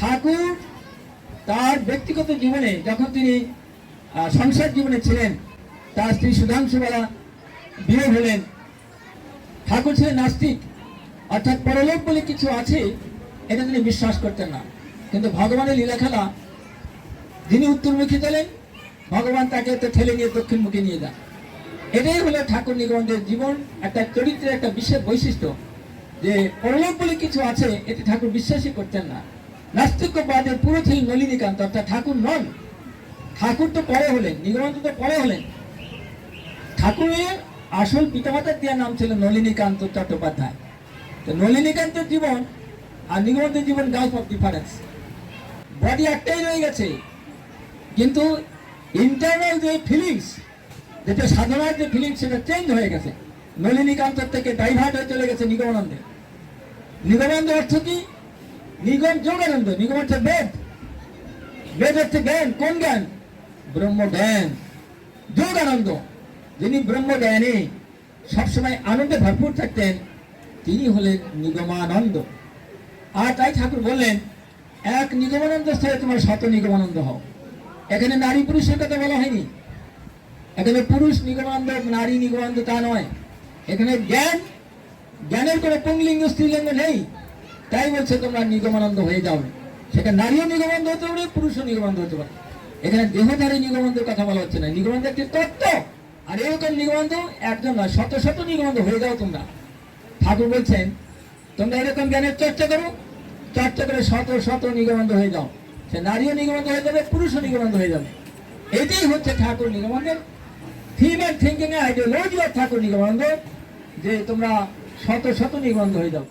ঠাকুর তার ব্যক্তিগত জীবনে যখন তিনি সংসার জীবনে ছিলেন, তার স্ত্রী সুধাংশুবালা বিয়ে হলেন। ঠাকুর ছিলেন নাস্তিক, অর্থাৎ পরলোক বলে কিছু আছে, এটা তিনি বিশ্বাস করতেন না। কিন্তু ভগবানের লীলা খেলা, যিনি উত্তরমুখী চলেন, ভগবান তাকে তো ঠেলে নিয়ে দক্ষিণমুখী নিয়ে যান। এটাই হলো ঠাকুর নিগমদের জীবন, একটা চরিত্রের একটা বিশেষ বৈশিষ্ট্য। যে পরলোক বলে কিছু আছে এটি ঠাকুর বিশ্বাসই করতেন না। নাস্তিক্যবাদের পুরো ছিলেন নলিনীকান্ত অর্থাৎ ঠাকুর নন। ঠাকুর তো পরে হলেন নিগমান্ত তো পরে হলেন। ঠাকুরের আসল পিতামাতার দেওয়ার নাম ছিল নলিনীকান্ত চট্টোপাধ্যায়। তো নলিনীকান্তের জীবন আর নিগমন্তের জীবন গালফ অফ ডিফারেন্স। বডি একটাই রয়ে গেছে, কিন্তু ইন্টারনাল যে ফিলিংস যেটা সাধনার যে ফিলিংস সেটা চেঞ্জ হয়ে গেছে। নলিনীকান্ত থেকে ডাইভার্ট হয়ে চলে গেছে নিগমানন্দে। নিগমানন্দ অর্থ কি? নিগম যোগানন্দ নিগম হচ্ছে বেদ। বেদ হচ্ছে জ্ঞান। কোন জ্ঞান? ব্রহ্ম জ্ঞান যোগানন্দ, যিনি ব্রহ্ম জ্ঞানে সবসময় আনন্দে ভরপুর থাকতেন, তিনি হলেন নিগমানন্দ। আর তাই ঠাকুর বললেন, এক নিগমানন্দ স্থলে তোমার শত নিগমানন্দ হও। এখানে নারী পুরুষের কথা বলা হয়নি। এখানে পুরুষ নিগমানন্দ, নারী নিগমানন্দ তা নয়। এখানে জ্ঞান, জ্ঞানের কোনো পুংলিঙ্গ, স্ত্রীলিঙ্গ নেই। তাই বলছে তোমরা নিগমানন্দ হয়ে যাও। সেটা নারীও নিগমানন্দ হতে পারে, পুরুষও নিগমানন্দ হতে পারে। এখানে দেহধারী নিগমানন্দের কথা বলা হচ্ছে না। নিগমানন্দ একটি তত্ত্ব। আর এরকম নিগমানন্দ, একজন নয়, শত শত নিগমানন্দ হয়ে যাও তোমরা। ঠাকুর বলছেন, তোমরা এরকম জ্ঞানের চর্চা করো, চর্চা করে শত শত নিগমানন্দ হয়ে যাও। সে নারীও নিগমানন্দ হয়ে যাবে, পুরুষও নিগমানন্দ হয়ে যাবে। এটাই হচ্ছে Thakur নিগমানন্দের theme and thinking ideology of Thakur Nigamananda, যে তোমরা শত শত নিগমানন্দ হয়ে যাও।